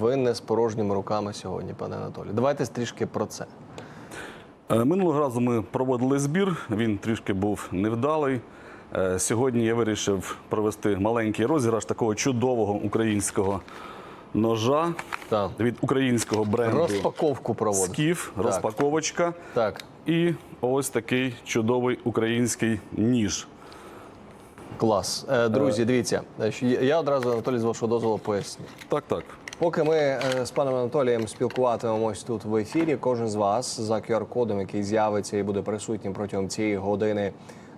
ви не з порожніми руками сьогодні, пане Анатолію. Давайте трішки про це. Е, Минулого разу ми проводили збір, він трішки був невдалий. Е, Сьогодні я вирішив провести маленький розіграш такого чудового українського ножа Так. від українського бренду Розпаковку проводити. Скіф, Так. розпаковочка. Так, І ось такий чудовий український ніж. клас. Е, Друзі, дивіться, я я одразу Анатолій з вашого дозволу поясню. Так, так. Поки ми е, з паном Анатолієм спілкуватимемось тут в ефірі, кожен з вас за QR-кодом, який з'явиться і буде присутнім протягом цієї години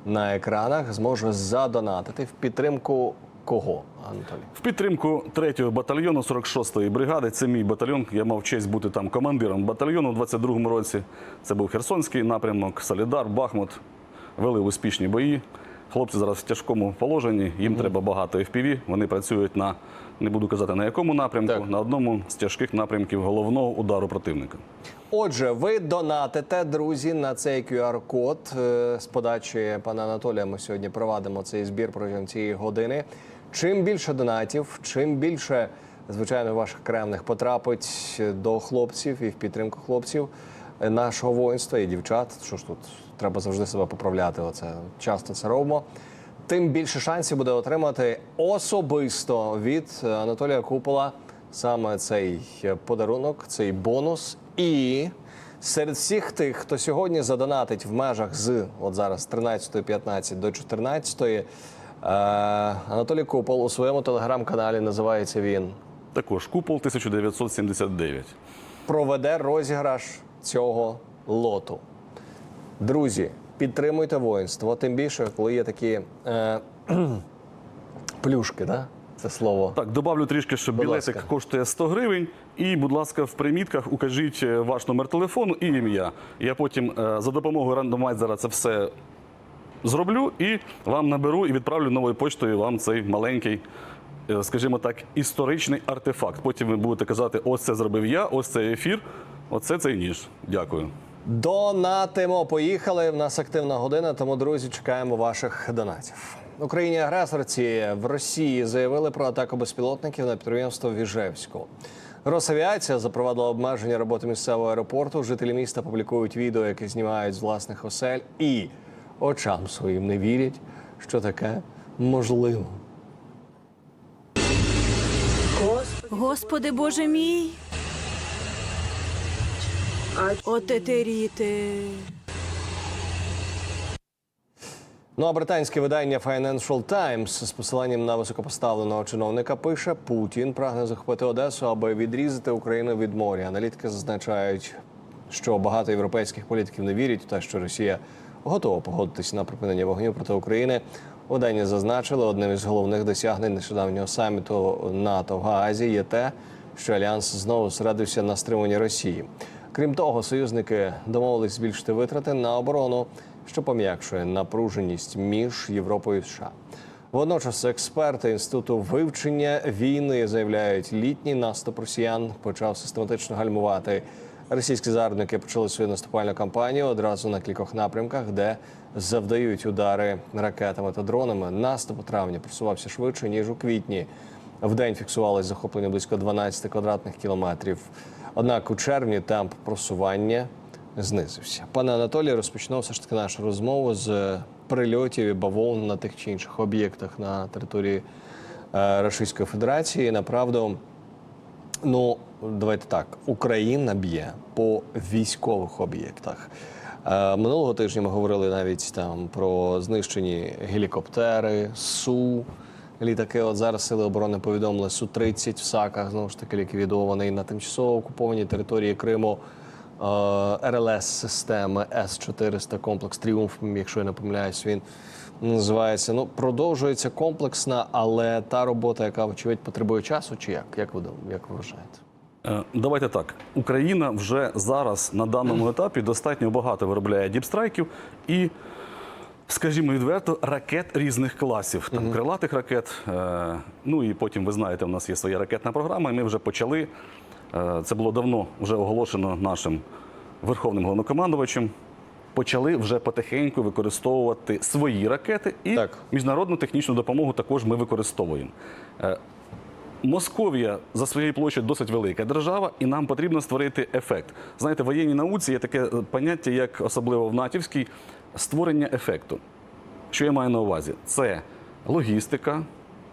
на екранах, зможе задонатити в підтримку кого, Анатолій? В підтримку 3-го батальйону 46-ї бригади. Це мій батальйон. Я мав честь бути там командиром батальйону у 22-му році. Це був Херсонський напрямок, Солідар, Бахмут. Вели успішні бої. Хлопці зараз в тяжкому положенні. Їм треба багато FPV. Вони працюють на не буду казати на якому напрямку, Так. на одному з тяжких напрямків головного удару противника. Отже, ви донатите, друзі, на цей QR-код Е, з подачі пана Анатолія. Ми сьогодні провадимо цей збір протягом цієї години. Чим більше донатів, чим більше, звичайно, ваших кремних потрапить до хлопців і в підтримку хлопців е, нашого воїнства і дівчат. Що ж тут треба завжди себе поправляти? Оце часто це робимо. Тим більше шансів буде отримати особисто від Анатолія Купола саме цей подарунок, цей бонус. І серед всіх тих, хто сьогодні задонатить в межах з от зараз 13.15 до 14, е, Анатолій Купол у своєму телеграм-каналі називається він Також купол 1979. проведе розіграш цього лоту. Друзі, підтримуйте воїнство. Тим більше, коли є такі е, плюшки, да? це слово. Так, добавлю трішки, що Будь білетик ласка. коштує 100 гривень. І, будь ласка, в примітках укажіть е, ваш номер телефону і ім'я. Я потім е, за допомогою рандомайзера це все зроблю і вам наберу і відправлю новою почтою вам цей маленький, е, скажімо так, історичний артефакт. Потім ви будете казати, ось це зробив я, ось цей ефір, оце цей ніж. Дякую. Донатимо. Поїхали. В нас активна година, тому друзі, чекаємо ваших донатів. Україні агресорці в Росії заявили про атаку безпілотників на підприємство в Іжевську. Росавіація запровадила обмеження роботи місцевого аеропорту. Жителі міста публікують відео, яке знімають з власних осель, і очам своїм не вірять, що таке можливо. Господи Боже мій. Отетеріти. Ну а британське видання Financial Times з посиланням на високопоставленого чиновника пише: Путін прагне захопити Одесу, аби відрізати Україну від моря. Аналітики зазначають, що багато європейських політиків не вірять у те, що Росія готова погодитися на припинення вогню проти України. У виданні зазначили, одним із головних досягнень нещодавнього саміту НАТО в Гаазі є те, що альянс знову зосередився на стримуванні Росії. Крім того, союзники домовились збільшити витрати на оборону, що пом'якшує напруженість між Європою і США. Водночас експерти інституту вивчення війни заявляють, літній наступ росіян почав систематично гальмувати. Російські загарбники почали свою наступальну кампанію одразу на кількох напрямках, де завдають удари ракетами та дронами. Наступ у травні просувався швидше ніж у квітні. В день фіксувалось захоплення близько 12 квадратних кілометрів. Однак у червні темп просування знизився. Пане Анатолій, розпочнемо все ж таки нашу розмову з прильотів і бавовн на тих чи інших об'єктах на території е, Російської Федерації. Направду, ну давайте так, Україна б'є по військових об'єктах. Е, Минулого тижня ми говорили навіть там про знищені гелікоптери, су. Літаки, от зараз сили оборони повідомили Су-30 в САКах, знову ж таки ліквідований на тимчасово окупованій території Криму е, РЛС-системи С-400 комплекс Тріумф, якщо я не помиляюсь, він називається. Ну, продовжується комплексна, але та робота, яка, вочевидь, потребує часу, чи як? Як ви, як ви вважаєте? Е, Давайте так. Україна вже зараз на даному етапі достатньо багато виробляє діпстрайків і, скажімо відверто, ракет різних класів. Там крилатих ракет. е, Ну і потім ви знаєте, у нас є своя ракетна програма. і Ми вже почали. е, Це було давно вже оголошено нашим верховним головнокомандувачем. Почали вже потихеньку використовувати свої ракети і Так. міжнародну технічну допомогу також ми використовуємо. Е, Московія за своєю площею досить велика держава, і нам потрібно створити ефект. Знаєте, в воєнній науці є таке поняття, як особливо в натівській, створення ефекту. Що я маю на увазі? Це логістика,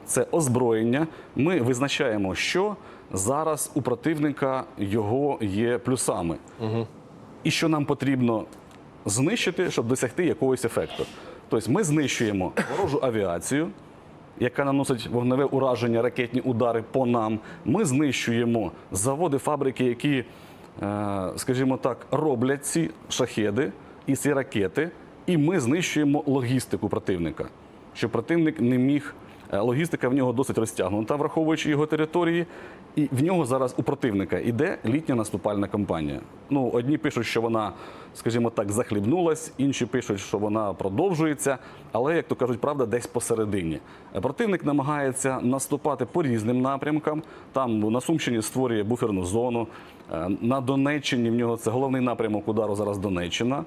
це озброєння. Ми визначаємо, що зараз у противника його є плюсами. І що нам потрібно знищити, щоб досягти якогось ефекту. Тобто ми знищуємо ворожу авіацію, яка наносить вогневе ураження, ракетні удари по нам. Ми знищуємо заводи, фабрики, які, е, скажімо так, роблять ці шахеди і ці ракети. І ми знищуємо логістику противника, щоб противник не міг. е, Логістика в нього досить розтягнута, враховуючи його території, і в нього зараз у противника іде літня наступальна кампанія. Ну, одні пишуть, що вона, скажімо так, захлібнулась, інші пишуть, що вона продовжується, але, як то кажуть, правда, десь посередині. Противник намагається наступати по різним напрямкам. Там на Сумщині створює буферну зону. Е, На Донеччині в нього це головний напрямок удару зараз Донеччина.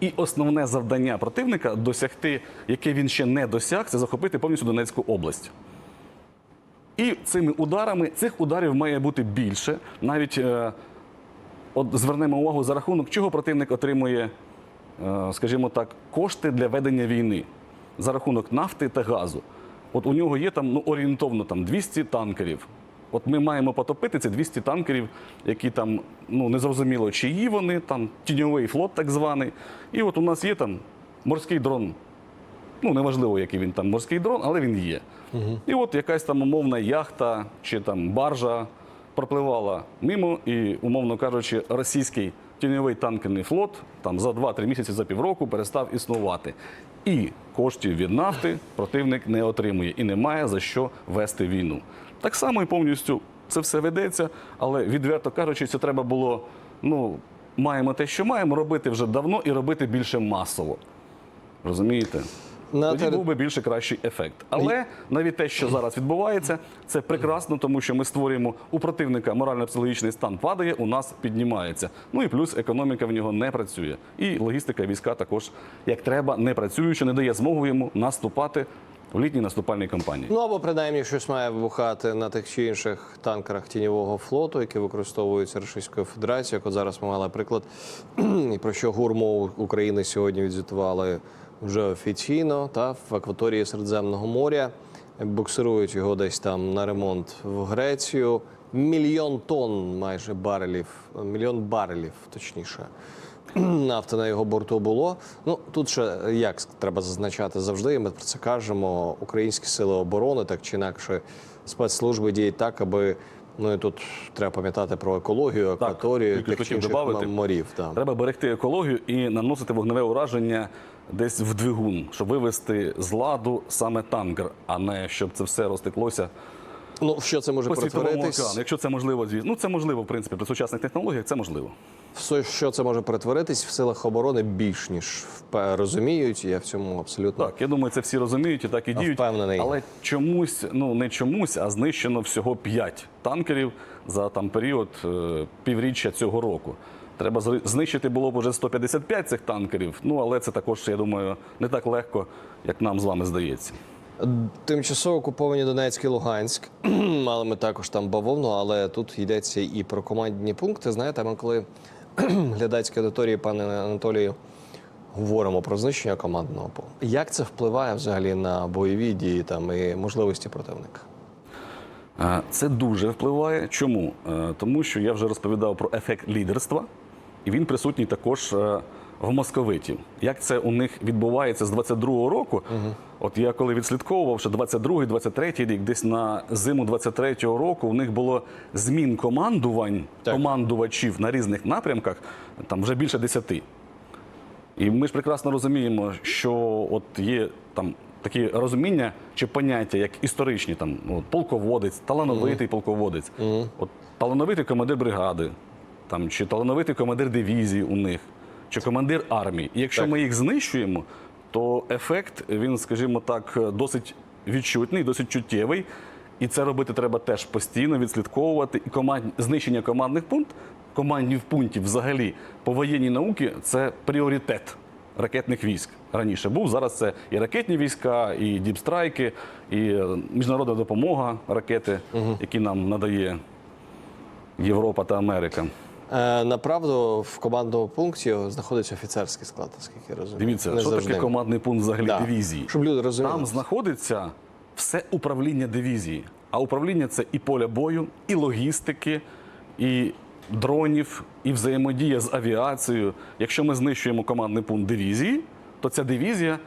І основне завдання противника досягти, яке він ще не досяг, це захопити повністю Донецьку область. І цими ударами цих ударів має бути більше. Навіть е, от звернемо увагу за рахунок, чого противник отримує, е, скажімо так, кошти для ведення війни за рахунок нафти та газу. От у нього є там ну, орієнтовно там 200 танкерів. От ми маємо потопити ці 200 танкерів, які там ну незрозуміло, чиї вони, там тіньовий флот, так званий. І от у нас є там морський дрон ну неважливо, який він там морський дрон, але він є. І от якась там умовна яхта чи там баржа пропливала мимо, і, умовно кажучи, російський тіньовий танкерний флот там за 2-3 місяці, за півроку перестав існувати. І коштів від нафти противник не отримує і не має за що вести війну. Так само і повністю це все ведеться, але відверто кажучи, це треба було. Ну, маємо те, що маємо, робити вже давно і робити більше масово. Розумієте? На Тоді тери- був би більше кращий ефект. Але навіть те, що зараз відбувається, це прекрасно, тому що ми створюємо у противника морально-психологічний стан падає, у нас піднімається. Ну і плюс економіка в нього не працює. І логістика війська також як треба не працює, що не дає змогу йому наступати в літній наступальній кампанії. Ну або принаймні щось має вибухати на тих чи інших танкерах тіньового флоту, які використовуються Російською Федерацією. Як от зараз ми мали приклад, про що гурму України сьогодні відзвітували вже офіційно та в акваторії Середземного моря. Буксирують його десь там на ремонт в Грецію. Мільйон тонн майже барелів, мільйон барелів, точніше. Нафти на його борту було. Ну тут ще як треба зазначати завжди. і Ми про це кажемо. Українські сили оборони, так чи інакше, спецслужби діють так, аби ну і тут треба пам'ятати про екологію, акваторію тільки тих чи інших морів. Там. Треба берегти екологію і наносити вогневе ураження десь в двигун, щоб вивести з ладу саме танкер, а не щоб це все розтеклося Ну в що це може перетворитись? Якщо це можливо, звісно. Ну це можливо, в принципі, при сучасних технологіях це можливо. Все, що це може перетворитись в силах оборони більш ніж розуміють. Я в цьому абсолютно Так, я думаю, це всі розуміють і так і діють. Впевнений. Але чомусь, ну не чомусь, а знищено всього 5 танкерів за там період е, півріччя цього року. Треба знищити було б уже 155 цих танкерів. Ну але це також, я думаю, не так легко, як нам з вами здається. Тимчасово окуповані Донецьк і Луганськ. Мали ми також там бавовну, але тут йдеться і про командні пункти. Знаєте, ми коли глядацькій аудиторії, пане Анатолію, говоримо про знищення командного пункту. Як це впливає взагалі на бойові дії там і можливості противника? Е, Це дуже впливає. Чому? Е, Тому що я вже розповідав про ефект лідерства, і він присутній також е, в московитів. Як це у них відбувається з 22-го року? От я коли відслідковував, що 22-й, 23-й рік, десь на зиму 23-го року, у них було змін командувань, Так. командувачів на різних напрямках, там вже більше 10. І ми ж прекрасно розуміємо, що от є там такі розуміння чи поняття, як історичні, там полководець, талановитий полководець, от талановитий командир бригади, там чи талановитий командир дивізії у них, чи командир армії. І якщо Так. ми їх знищуємо, то ефект він, скажімо так, досить відчутний, досить чуттєвий. І це робити треба теж постійно відслідковувати. І команд... знищення командних пунктів, командних пунктів взагалі по воєнній науці це пріоритет ракетних військ. Раніше був. Зараз це і ракетні війська, і діпстрайки, і е, міжнародна допомога, ракети, які нам надає Європа та Америка. Е, направду в командному пункті знаходиться офіцерський склад, наскільки я розумію. Дивіться, Не що завжди. таке командний пункт взагалі Да. дивізії. Щоб люди розуміли. Там знаходиться все управління дивізії. А управління це і поля бою, і логістики, і дронів, і взаємодія з авіацією. Якщо ми знищуємо командний пункт дивізії, то ця дивізія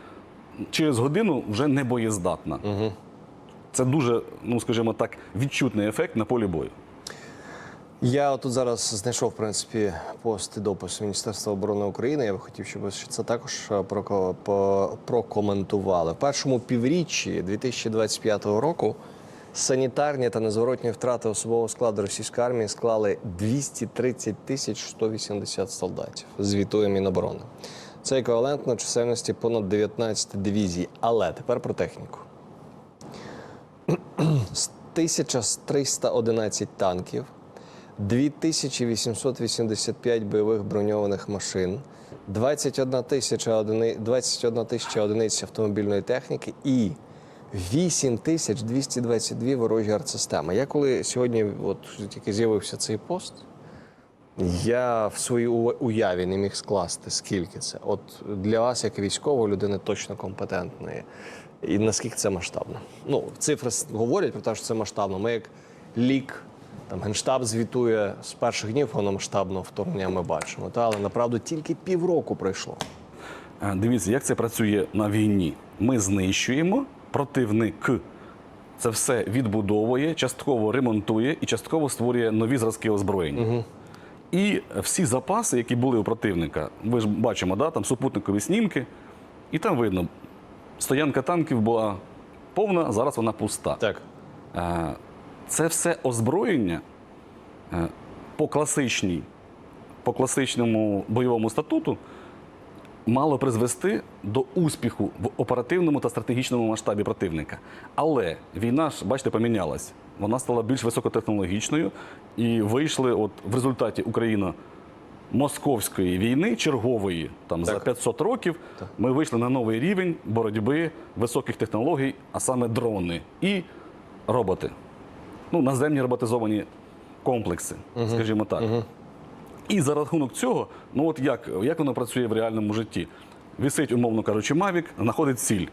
через годину вже не боєздатна. Це дуже, ну скажімо так, відчутний ефект на полі бою. Я тут зараз знайшов в принципі пост і допис Міністерства оборони України. Я би хотів, щоб ви це також е, прокоментували. В першому півріччі 2025 року санітарні та незворотні втрати особового складу російської армії склали 230 тисяч 180 солдатів. Звітує Міноборони. Це еквівалентно чисельності понад 19 дивізій. Але тепер про техніку. 1311 танків, 2885 бойових броньованих машин, 21 тисяча одини... 21 тисяча одиниць автомобільної техніки і 8222 ворожі артсистеми. Я коли сьогодні, от тільки з'явився цей пост, я в своїй уяві не міг скласти, скільки це. От для вас, як військової людини, точно компетентної. І наскільки це масштабно? Ну, цифри говорять про те, що це масштабно. Ми як лік, там Генштаб звітує з перших днів повномасштабного вторгнення, ми бачимо. Та, але направду тільки півроку пройшло. Е, Дивіться, як це працює на війні. Ми знищуємо, противник це все відбудовує, частково ремонтує і частково створює нові зразки озброєння. І всі запаси, які були у противника, ви ж бачимо, да, там супутникові снімки, і там видно, стоянка танків була повна, зараз вона пуста. Так. Це все озброєння е, по класичній, по класичному бойовому статуту мало призвести до успіху в оперативному та стратегічному масштабі противника. Але війна ж, бачите, помінялась. Вона стала більш високотехнологічною і вийшли от в результаті Україна московської війни, чергової там за Так. 500 років, ми вийшли на новий рівень боротьби високих технологій, а саме дрони і роботи. Ну, наземні роботизовані комплекси, скажімо так. І за рахунок цього, ну от як, як воно працює в реальному житті? Висить, умовно кажучи, Мавік, знаходить ціль.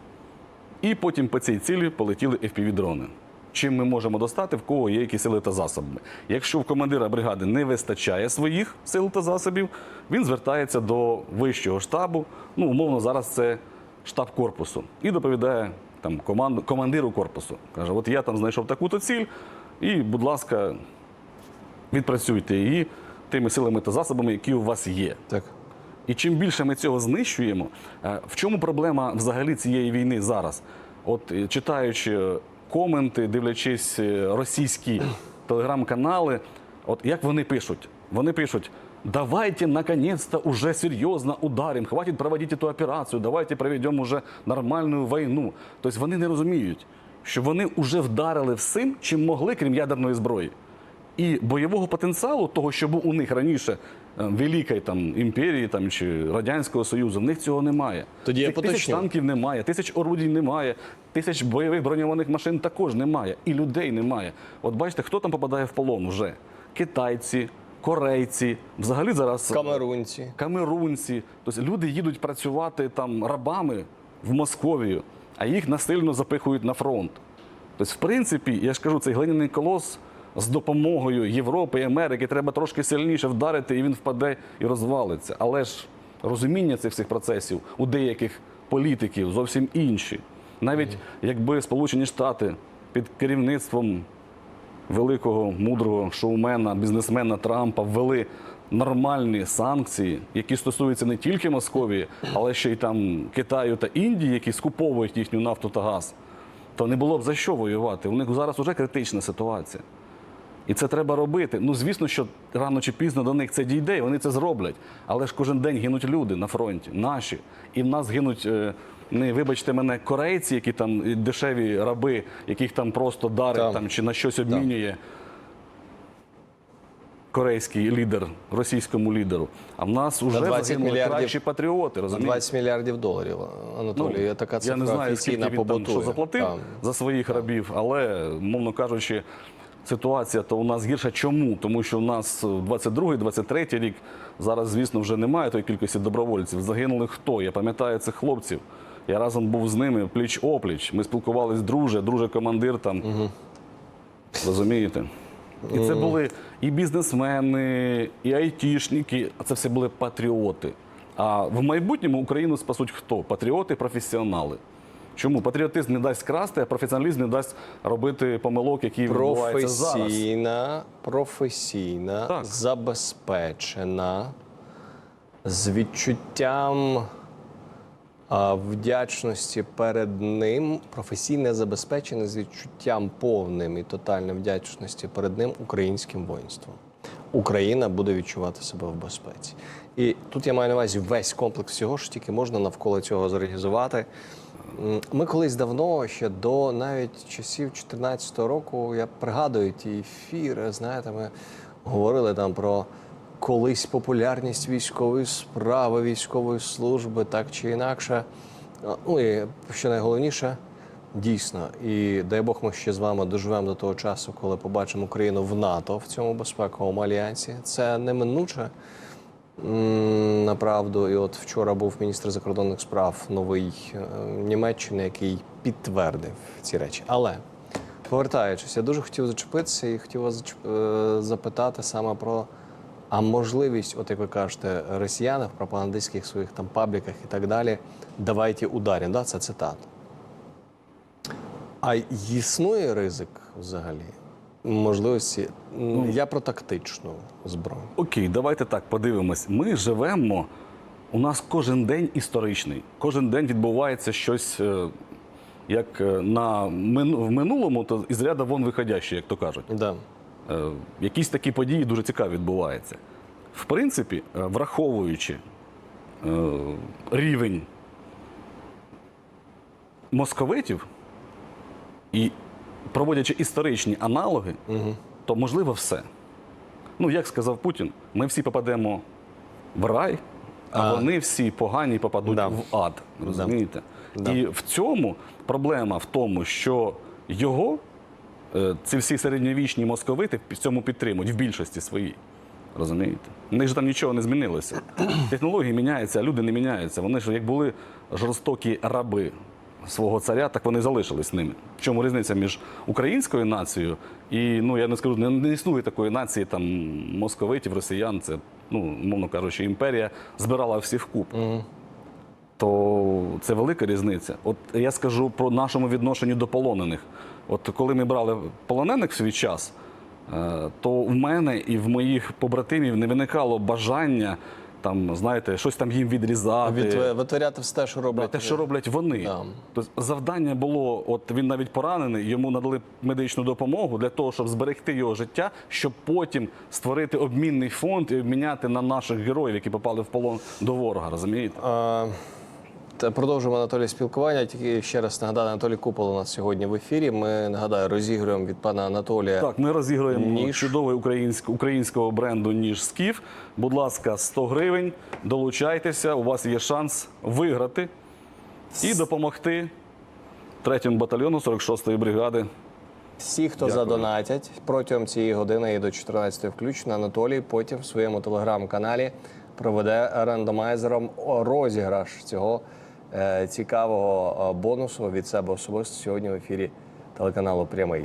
І потім по цій цілі полетіли FPV-дрони. Чим ми можемо достати, в кого є які сили та засоби. Якщо в командира бригади не вистачає своїх сил та засобів, він звертається до вищого штабу. Ну, умовно, зараз це штаб корпусу. І доповідає там, команду, командиру корпусу. Каже: от я там знайшов таку-то ціль, і, будь ласка, відпрацюйте її тими силами та засобами, які у вас є. Так. І чим більше ми цього знищуємо, е, в чому проблема взагалі цієї війни зараз? От е, читаючи коменти, дивлячись е, російські телеграм-канали, от як вони пишуть? Вони пишуть. Давайте наконец-то уже серьезно ударим, хватит проводить эту операцію, давайте проведемо уже нормальну війну. Тобто вони не розуміють, що вони вже вдарили всім, чим могли, крім ядерної зброї. І бойового потенціалу, того, що був у них раніше е, великої там імперії там чи радянського союзу, в них цього немає. Тоді я тисяч танків немає, тисяч орудій немає, тисяч бойових броньованих машин також немає, і людей немає. От бачите, хто там попадає в полон вже? Китайці, корейці, взагалі зараз Камерунці. камерунці. Тобто люди їдуть працювати там рабами в Московію, а їх насильно запихують на фронт. Тобто, в принципі, я ж кажу, цей глиняний колос з допомогою Європи і Америки треба трошки сильніше вдарити, і він впаде і розвалиться. Але ж розуміння цих всіх процесів у деяких політиків зовсім інші. Навіть якби Сполучені Штати під керівництвом великого мудрого шоумена, бізнесмена Трампа ввели нормальні санкції, які стосуються не тільки Московії, але ще й там Китаю та Індії, які скуповують їхню нафту та газ, то не було б за що воювати. У них зараз вже критична ситуація. І це треба робити. Ну, звісно, що рано чи пізно до них це дійде, вони це зроблять. Але ж кожен день гинуть люди на фронті, наші. І в нас гинуть е, не, вибачте мене, корейці, які там дешеві раби, яких там просто дарить Так. там, чи на щось обмінює. корейський лідер російському лідеру, а в нас вже загинули кращі патріоти. Розумієте? 20 мільярдів доларів, Анатолій. Ну, така я не знаю, скільки він там що заплатив Там. за своїх рабів, але, мовно кажучи, ситуація то у нас гірша. Чому? Тому що у нас 22-23 рік зараз, звісно, вже немає тої кількості добровольців. Загинули хто? Я пам'ятаю цих хлопців. Я разом був з ними пліч-опліч. Ми спілкувались друже, друже командир там. Розумієте? І це були і бізнесмени, і айтішники, а це все були патріоти. А в майбутньому Україну спасуть хто? Патріоти, професіонали. Чому? Патріотизм не дасть красти, а професіоналізм не дасть робити помилок, які відбуваються зараз. Професійна, професійна, Так. забезпечена, з відчуттям вдячності перед ним, професійне забезпечене з відчуттям повним і тотальним вдячності перед ним українським воїнством. Україна буде відчувати себе в безпеці. І тут я маю на увазі весь комплекс всього, що тільки можна навколо цього зорганізувати. Ми колись давно, ще до навіть часів 14-го року, я пригадую ті ефіри, знаєте, ми говорили там про колись популярність військової справи, військової служби, так чи інакше. Ну і що найголовніше, дійсно, і дай Бог ми ще з вами доживемо до того часу, коли побачимо Україну в НАТО в цьому безпековому альянсі. Це неминуче. Направду, і от вчора був міністр закордонних справ новий е, Німеччини, який підтвердив ці речі. Але повертаючись, я дуже хотів зачепитися і хотів вас е, запитати саме про а можливість, от як ви кажете, росіяни в пропагандистських своїх там пабліках і так далі, давайте ударимо. Да, це цитат. А існує ризик взагалі? Можливості. М, Я про тактичну зброю. Окей, давайте так подивимось. Ми живемо. У нас кожен день історичний. Кожен день відбувається щось, е, як е, на в минулому, то із ряда вон виходяще, як то кажуть. Да. Е, Якісь такі події дуже цікаві відбуваються. В принципі, е, враховуючи е, рівень московитів і проводячи історичні аналоги, то можливо все. Ну, як сказав Путін, ми всі попадемо в рай, а, А. вони всі погані попадуть Да. в ад. Розумієте? Да. І в цьому проблема в тому, що його ці всі середньовічні московити в цьому підтримують в більшості своїй. Розумієте? У них же там нічого не змінилося. Технології міняються, а люди не міняються. Вони ж як були жорстокі раби свого царя, так вони залишились ними. В чому різниця між українською нацією і, ну я не скажу, не, не існує такої нації там московитів, росіян. Це, ну, мовно кажучи, імперія збирала всіх вкуп то це велика різниця. От я скажу про нашому відношенню до полонених. От коли ми брали полонених в свій час, е, то в мене і в моїх побратимів не виникало бажання там, знаєте, щось там їм відрізати. Від, витворяти все, що Да, роблять. те, що роблять вони. Да. Тобто завдання було, от він навіть поранений, йому надали медичну допомогу для того, щоб зберегти його життя, щоб потім створити обмінний фонд і обміняти на наших героїв, які попали в полон до ворога. Розумієте? А, продовжуємо Анатолій спілкування. Тільки ще раз нагадаю, Анатолій Купол у нас сьогодні в ефірі. Ми нагадаю, розігруємо від пана Анатолія. Так, ми розіграємо Ніж. чудовий український, українського бренду ніж Скіф. Будь ласка, 100 гривень. Долучайтеся, у вас є шанс виграти і допомогти 3 батальйону 46-ї бригади. Всі, хто Дякую. задонатять протягом цієї години і до 14 включно, Анатолій потім в своєму телеграм-каналі проведе рандомайзером розіграш цього е, цікавого е, бонусу від себе особисто сьогодні в ефірі телеканалу Прямий.